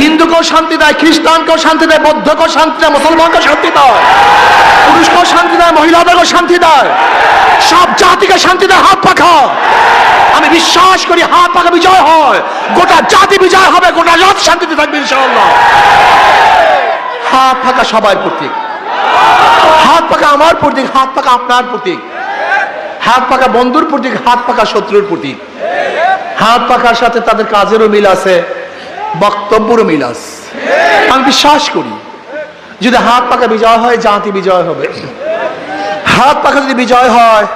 হিন্দুকেও শান্তি দেয়, খ্রিস্টানকেও শান্তি দেয়, বৌদ্ধকেও শান্তি দেয়, মুসলমানকেও শান্তি দেয়, পুরুষকেও শান্তি দেয়, মহিলাদেরকেও শান্তি দেয়, সব জাতিকে শান্তি দেয়, হাত পাখা। আমি বিশ্বাস করি হাত পাখা বিজয় হয়, গোটা জাতি বিজয় হবে, গোটা জাতি শান্তিতে থাকবে ইনশাআল্লাহ। হাত পাখা সবার প্রতীক। হাত পাখা আমার প্রতীক, হাত পাখা আপনার প্রতীক। হাত পাখা বন্ধুর প্রতীক, হাত পাখা শত্রুর প্রতীক। হাত পাখার সাথে তাদের কাজেরও মিল আছে। বক্তব্যেরও মিল আমি বিশ্বাস করি, যদি হাত পাকা বিজয় হয়, জাতি বিজয় হবে। হাত পাখা যদি বিজয় হয়,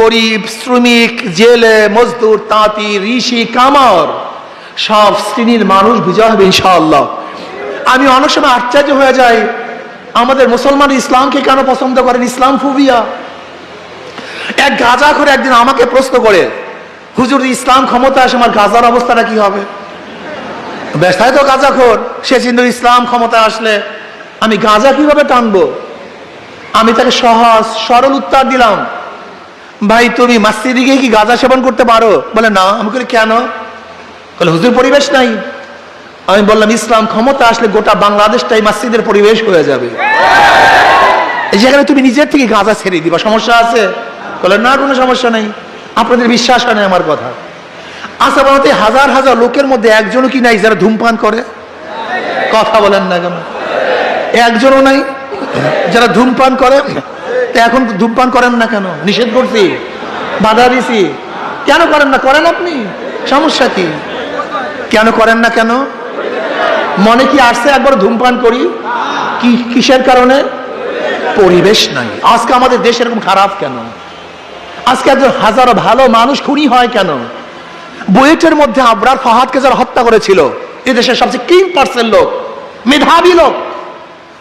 গরিব, শ্রমিক, জেলে, মজদুর, তাঁতি, ঋষি, কামার, সব শ্রেণির মানুষ বিজয় হবে ইনশাআল্লাহ। আমি অনেক সময় আশ্চর্য হয়ে যাই, আমাদের মুসলমান ইসলামকে কেন পছন্দ করেন? ইসলাম ফুবিয়া। এক গাজা করে একদিন আমাকে প্রশ্ন করে, হুজুর, ইসলাম ক্ষমতা আসে, আমার গাজার অবস্থাটা কি হবে? ব্যস্তায় তো গাজা খোর। সে চিন্তা ইসলাম ক্ষমতা আসলে আমি গাঁজা কীভাবে টানবো? আমি তাকে সহজ, সরল উত্তর দিলাম। ভাই, তুমি মাস্তিদি গিয়ে কি গাঁজা সেবন করতে পারো? বলে, না। আমি বলি, কেন? বলে, হুজুর, পরিবেশ নাই। আমি বললাম, ইসলাম ক্ষমতা আসলে গোটা বাংলাদেশটাই মাসজিদের পরিবেশ হয়ে যাবে। যেখানে তুমি নিজের থেকে গাঁজা ছেড়ে দিবা। সমস্যা আছে? বলে, না, কোনো সমস্যা নেই। আপনাদের বিশ্বাস হয় না আমার কথা। বলতে হাজার হাজার লোকের মধ্যে একজনও কি নাই যারা ধূমপান করে? কথা বলেন না কেন? একজনও নাই যারা ধূমপান করে? তো এখন ধূমপান করেন না কেন? নিষেধ করছি, বাধা দিছি। কেন করেন না? করেন আপনি। সমস্যা কি? কেন করেন না কেন? মনে কি আসছে একবার ধূমপান করি? কি, কিসের কারণে? পরিবেশ নাই। আজকে আমাদের দেশ এরকম খারাপ কেন? আজকে একজন হাজারো ভালো মানুষ খুনি হয় কেন? বুয়েটের মধ্যে আবরার ফাহাদকে যারা হত্যা করেছিল, এ দেশের সবচেয়ে কিং পার্সেন্ট লোক, মেধাবী লোক,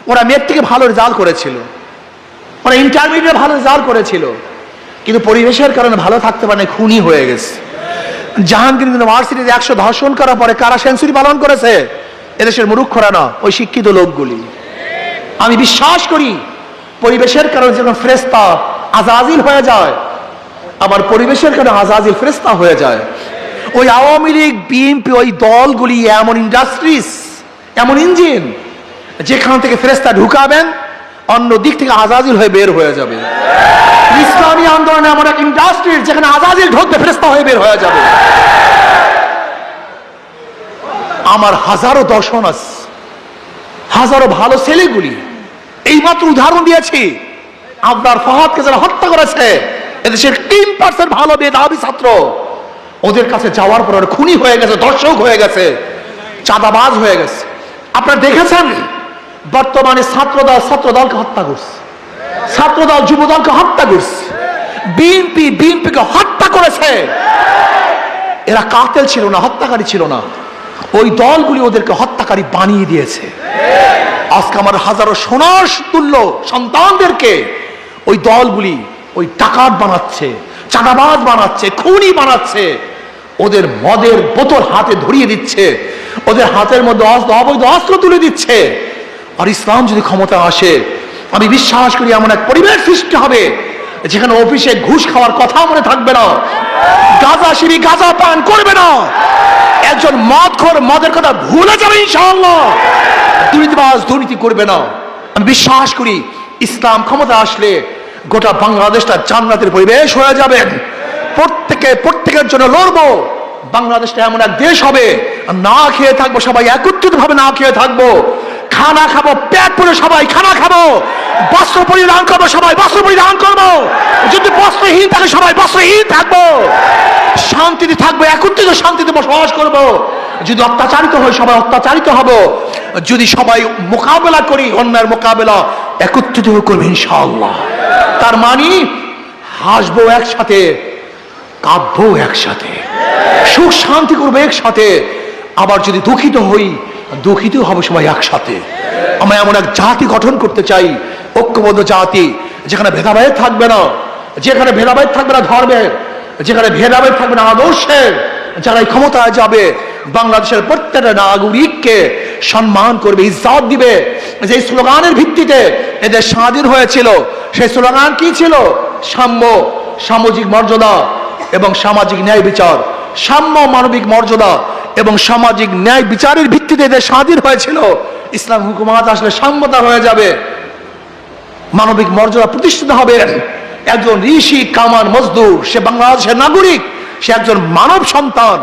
ওরা মেয়ের থেকে ভালো রেজাল্ট করেছিল। ওরা ইন্টারমিডিয়েট ভালো রেজাল্ট করেছিল। কিন্তু পরিবেশের কারণে ভালো থাকতে পারে খুনি হয়ে গেছে। জাহাঙ্গীর ইউনিভার্সিটিতে একশো ধর্ষণ করার পরে কারা সেঞ্চুরি পালন করেছে? এদেশের মুরুক্ষরা না, ওই শিক্ষিত লোকগুলি। আমি বিশ্বাস করি, পরিবেশের কারণে যখন ফ্রেস্তা আজাজিল হয়ে যায়, আবার পরিবেশের কারণে আজাজিল ফ্রেস্তা হয়ে যায় ওই আওয়ামী লীগ, বিএনপি, ওই দলগুলি এমন ইন্ডাস্ট্রিজ এমন ইঞ্জিন যেখান থেকে ফেরেস্তা ঢুকাবেন, অন্য দিক থেকে আজাজিল হয়ে বের হয়ে যাবে। ইসলামী আন্দোলন এমন এক ইন্ডাস্ট্রি যেখানে আজাজিল ঢুকবে ফেরেস্তা হয়ে বের হয়ে যাবে। আমার হাজারো দর্শন আছে, হাজারো ভালো ছেলেগুলি, এইমাত্র উদাহরণ দিয়েছি আপনার ফহাদকে যারা হত্যা করেছে, এদেশের তিন পার্সেন্ট ভালো মেধাবী ছাত্র। ওদের কাছে যাওয়ার পর ওরা খুনি হয়ে গেছে দর্শক হয়ে গেছে, চাঁদাবাজ হয়ে গেছে। আপনারা দেখেছেন? বর্তমানে ছাত্রদল, ছাত্রদলকে হত্যা করছে। ছাত্রদল, যুবদলকে হত্যা করছে। বিএনপি, বিএনপিকে হত্যা করেছে। এরা কাতেল ছিল না, হত্যাকারী ছিল না। ওই দলগুলি ওদেরকে হত্যাকারী বানিয়ে দিয়েছে। আজকে আমার হাজারো সোনার তুল্য সন্তানদেরকে ওই দলগুলি ওই টাকাত বানাচ্ছে, চাঁদাবাজ বানাচ্ছে, খুনি বানাচ্ছে। ওদের মদের বোতল হাতে ধরিয়ে দিচ্ছে। ওদের হাতের মধ্যে অস্ত্র, অবৈধ অস্ত্র তুলে দিচ্ছে। আর ইসলাম যদি ক্ষমতা আসে, আমি বিশ্বাস করি এমন এক পরিবেশ সৃষ্টি হবে, যেখানে অফিসে ঘুষ খাওয়ার কথা মনে থাকবে না। গাঁজা সিঁড়ি গাঁজা পান করবে না। একজন মদ খোর মদের কথা ভুলে যাবে ইনশাআল্লাহ। দুর্নীতিবাজ দুর্নীতি করবে না। আমি বিশ্বাস করি ইসলাম ক্ষমতা আসলে গোটা বাংলাদেশটা জান্নাতের পরিবেশ হয়ে যাবে। প্রত্যেকে, প্রত্যেকের জন্য লড়বো। বাংলাদেশটা এমন এক দেশ হবে না খেয়ে থাকব, সবাই একত্রিত ভাবে না খেয়ে থাকব। খানা খাব, পেট পুরে সবাই খানা খাব। বস্ত্র পরিধান করব, সবাই বস্ত্র পরিধান করব। যদি বস্ত্রহীন থাকে, সবাই বস্ত্রহীন থাকব। শান্তিতে থাকব, একত্রিত শান্তিতে বসবাস করব। যদি অত্যাচারিত হয় সবাই অত্যাচারিত হব। যদি সবাই মোকাবেলা করি অন্যায়ের মোকাবেলা একত্রিত করবে ইনশাআল্লাহ। তার মানে হাসবো একসাথে কাঁদবো একসাথে, সুখ শান্তি করব একসাথে, আবার যদি দুঃখিত হই, দুঃখিত হবে সবাই একসাথে। আমরা এমন এক জাতি গঠন করতে চাই, ঐক্যবদ্ধ জাতি, যেখানে ভেদাভেদ থাকবে না, যেখানে ভেদাভেদ থাকবে না ধর্মের যেখানে ভেদাভেদ থাকবে না আদর্শের যারা ক্ষমতায় যাবে, বাংলাদেশের প্রত্যেকটা নাগরিককে সম্মান করবে, ইজ্জত দিবে। যে স্লোগানের ভিত্তিতে এদের স্বাধীন হয়েছিল, সেই স্লোগান কি ছিল? সাম্য সামাজিক মর্যাদা এবং সামাজিক ন্যায় বিচার, সাম্য মানবিক মর্যাদা এবং সামাজিক ন্যায় বিচারের ভিত্তিতে এদের স্বাধীন হয়েছিল, ইসলাম হুকুমাত আসলে সাম্যতা হয়ে যাবে। মানবিক মর্যাদা প্রতিষ্ঠিত হবে। একজন ঋষি কামান মজদুর, সে বাংলাদেশের নাগরিক, সে একজন মানব সন্তান,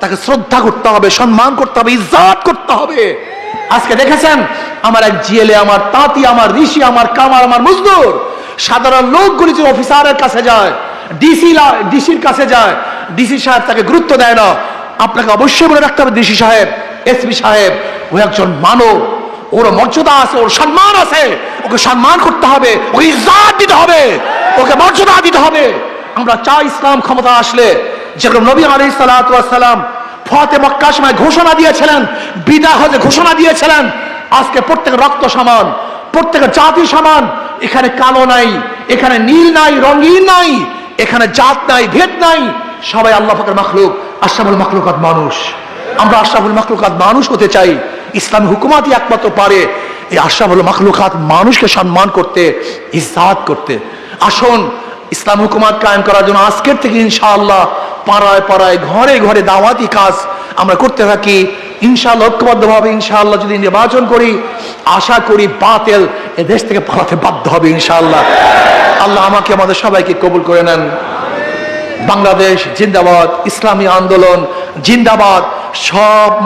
তাকে শ্রদ্ধা করতে হবে, সম্মান করতে হবে, ইজ্জাত করতে হবে। আজকে দেখেছেন, আমার এক জিএলএ আমার তাঁতি, আমার ঋষি, আমার কামার আমার মজদুর, সাধারণ লোকগুলি যে অফিসারের কাছে যায় ডিসি ডিসির কাছে যায়। ডিসি সাহেব তাকে গুরুত্ব দেয় না। আপনাকে অবশ্যই বলে রাখতে হবে ডিসি সাহেব এসপি সাহেব, ও একজন মানব। ওর মর্যাদা আছে, ওর সম্মান আছে। ওকে সম্মান করতে হবে, ওকে ইজ্জাত দিতে হবে, ওকে মর্যাদা দিতে হবে। আমরা চাই ইসলাম ক্ষমতা আসলে। যেরকম নবী ওয়াস সালাম ফতে মক্কার সময় ঘোষণা দিয়েছিলেন বিদা হজে ঘোষণা দিয়েছিলেন। আজকে প্রত্যেকের রক্ত সমান প্রত্যেকের জাতি সমান। এখানে কালো নাই, এখানে নীল নাই, রঙিন নাই। এখানে জাত নাই, ভেদ নাই। সবাই আল্লাহ ফাকের মাখলুক, আশরাফুল মাখলুকাত মানুষ। আমরা আশরাফুল মাখলুকাত মানুষ হতে চাই। ইসলাম হুকুমাতই একমাত্র পারে এই আশরাফুল মাখলুকাত মানুষকে সম্মান করতে, ইজ্জাত করতে। আসুন, ইসলাম হুকুমাত কায়েম করার জন্য আজকের থেকে ইনশাআল্লাহ পাড়ায় পাড়ায়, ঘরে ঘরে দাওয়াতি কাজ আমরা করতে থাকি। ইনশাআল্লাহ ঐক্যবদ্ধভাবে ইনশাআল্লাহ যদি নির্বাচন করি, আশা করি বাতেল এ দেশ থেকে পালাতে বাধ্য হবে ইনশাআল্লাহ। আল্লাহ আমাকে, আমাদের সবাইকে কবুল করে নেন। বাংলাদেশ জিন্দাবাদ, ইসলামী আন্দোলন জিন্দাবাদ, সব